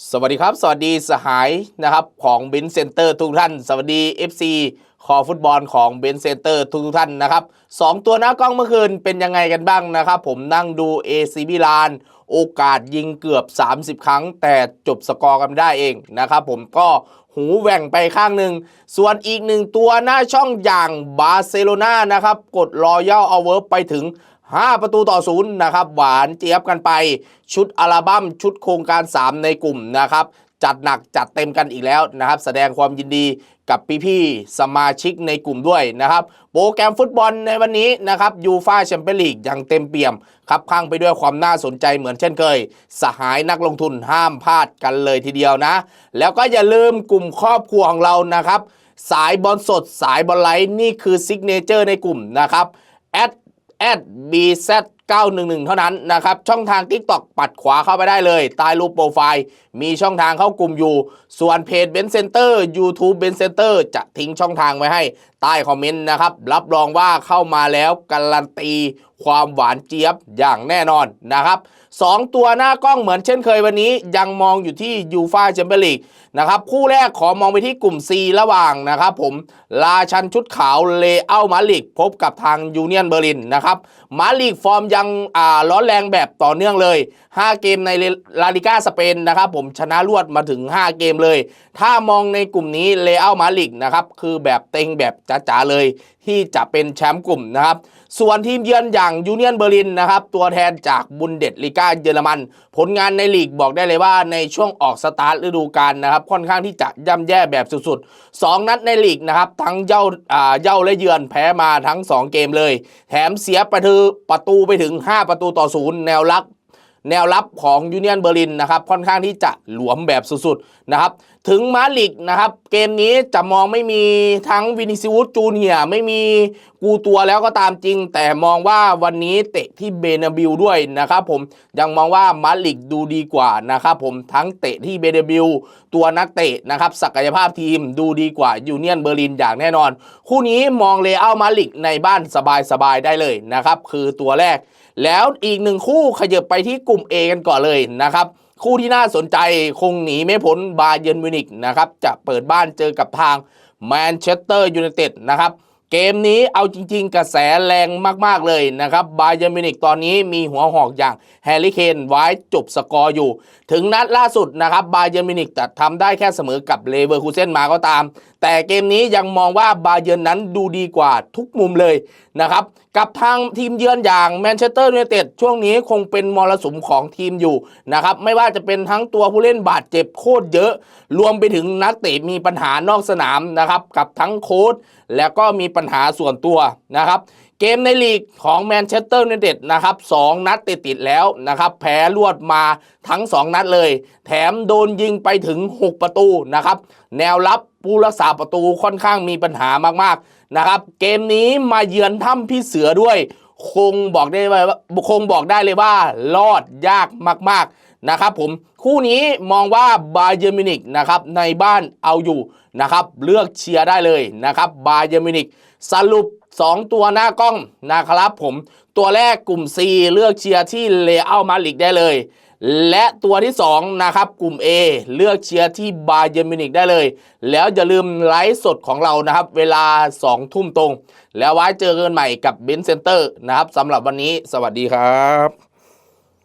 สวัสดีครับ สวัสดีสหายนะครับของเบนเซนเตอร์ทุกท่าน สวัสดี FC คอฟุตบอลของเบนเซนเตอร์ทุกท่านนะครับสองตัวหน้ากล้องเมื่อคืนเป็นยังไงกันบ้างนะครับ ผมนั่งดู AC มิลานโอกาสยิงเกือบ 30 ครั้ง แต่จบสกอร์กันไม่ได้เองนะครับผมก็หูแหว่งไปข้างหนึ่ง ส่วนอีกหนึ่งตัวหน้าช่องอย่างบาร์เซโลนานะครับ กดรอยัลเอาเวิร์ไปถึง 5 ประตูต่อศูนย์นะครับ หวานเจี๊ยบกันไป ชุดอัลบั้มชุดโครงการ 3 ในกลุ่มนะครับ จัดหนักจัดเต็มกันอีกแล้วนะครับ แสดงความยินดีกับพี่ๆสมาชิกในกลุ่มด้วยนะครับ โปรแกรมฟุตบอลในวันนี้นะครับยูฟาแชมเปี้ยนลีกอย่างเต็มเปี่ยมครับข้างไปด้วยความน่าสนใจเหมือนเช่นเคย สหายนักลงทุนห้ามพลาดกันเลยทีเดียวนะ แล้วก็อย่าลืมกลุ่มครอบครัวของเรานะครับ สายบอลสดสายบอลไลท์นี่คือซิกเนเจอร์ในกลุ่มนะครับแอด bz 911 เท่านั้นนะครับ ช่องทาง TikTok ปัดขวาเข้าไปได้เลย ใต้รูปโปรไฟล์ มีช่องทางเข้ากลุ่มอยู่ ส่วนเพจ Ben Center YouTube Ben Center จะทิ้งช่องทางไว้ให้ใต้คอมเมนต์นะครับ รับรองว่าเข้ามาแล้วการันตี ความหวานเจี๊ยบอย่างแน่นอนนะครับสองตัวหน้ากล้องเหมือนเช่นเคยวันนี้ยังมองอยู่ที่ยูฟาแชมเปี้ยนลีกนะครับคู่แรกขอมองไปที่กลุ่ม C ระหว่างนะครับผมราชันชุดขาวเลเอามาลิกพบกับทางยูเนียนเบอร์ลินนะครับมาลิกฟอร์มยังอ่าร้อนแรงแบบต่อเนื่องเลย 5 เกมในลาลิก้าสเปนนะครับผมชนะรวดมาถึง 5 เกมเลย ถ้ามองในกลุ่มนี้เลเอามาลิกนะครับคือแบบเต็งแบบจ๋าๆเลย ที่จะเป็นแชมป์กลุ่มนะครับส่วนทีมเยือนอย่างยูเนียนเบอร์ลินนะครับตัวแทนจากบุนเดสลีกาเยอรมัน ผลงานในลีกบอกได้เลยว่าในช่วงออกสตาร์ทฤดูกาลนะครับค่อนข้างที่จะย่ำแย่แบบสุดๆ 2 นัดในลีกนะครับทั้งเย่าเย้าและเยือนแพ้มาทั้ง 2 เกมเลย แถมเสียประตูประตูไปถึง 5 ประตูต่อศูนย์แนวรับแนวรับของยูเนียนเบอร์ลินนะครับค่อนข้างที่จะหลวมแบบสุดๆนะครับถึงมาลิกนะครับ เกมนี้จะมองไม่มีทั้งวินิซิวุสจูเนียร์ไม่มีกูตัวแล้วก็ตามจริง แต่มองว่าวันนี้เตะที่เบนาบิลด้วยนะครับผมยังมองว่ามาลิกดูดีกว่านะครับผมทั้งเตะที่เบนาบิลตัวนักเตะนะครับศักยภาพทีมดูดีกว่ายูเนียนเบอร์ลินอย่างแน่นอน คู่นี้มองเลเอ้ามาลิกในบ้านสบายๆได้เลยนะครับคือตัวแรก แล้วอีกหนึ่งคู่ขยับไปที่กลุ่ม A กันก่อนเลยนะครับ คู่ที่น่าสนใจคงหนีไม่พ้นบาเยนมิวนิกนะครับจะเปิดบ้านเจอกับทางแมนเชสเตอร์ยูไนเต็ดนะครับเกมนี้เอาจริง ๆ กระแสแรงมาก ๆ เลยนะครับบาเยนมิวนิกตอนนี้มีหัวหอกอย่างแฮร์รี่เคนไว้จบสกอร์อยู่ ถึงนัดล่าสุดนะครับบาเยนมิวนิกแต่ทำได้แค่เสมอกับเลเวอร์คูเซนมาก็ตาม แต่เกมนี้ยังมองว่าบาเยร์นนั้นดูดีกว่าทุกมุมเลยนะครับกับทางทีมเยือนอย่างแมนเชสเตอร์ยูไนเต็ดช่วงนี้คงเป็นมรสุมของทีมอยู่นะครับไม่ว่าจะเป็นทั้งตัวผู้เล่นบาดเจ็บโคตรเยอะ รวมไปถึงนักเตะมีปัญหานอกสนามนะครับกับทั้งโค้ชแล้วก็มีปัญหาส่วนตัวนะครับเกมในลีกของแมนเชสเตอร์ยูไนเต็ดนะครับสองนัดติดๆแล้วนะครับแพ้รวดมาทั้ง 2 นัดเลย แถมโดนยิงไปถึง 6 ประตูนะครับแนวรับ ผู้รักษาประตูค่อนข้างมีปัญหามากๆนะครับ เกมนี้มาเยือนถ้ำพี่เสือด้วย คงบอกได้ว่าคงบอกได้เลยว่า รอดยากมากๆนะครับผมคู่นี้มองว่าบาเยร์มินิกนะครับในบ้านเอาอยู่นะครับเลือกเชียร์ได้เลยนะครับบาเยร์มินิกสรุป 2 ตัวหน้ากล้องนะครับผมตัวแรกกลุ่ม C เลือกเชียร์ที่เลอัลมาลิกได้เลย และตัวที่ 2 นะครับ กลุ่ม A เลือกเชียร์ที่บาเยร์มินิกได้เลย แล้วอย่าลืมไลฟ์สดของเรานะครับ เวลา 2 ทุ่มตรง แล้วไว้เจอกันใหม่กับเบนเซนเตอร์นะครับสำหรับวันนี้ สวัสดีครับ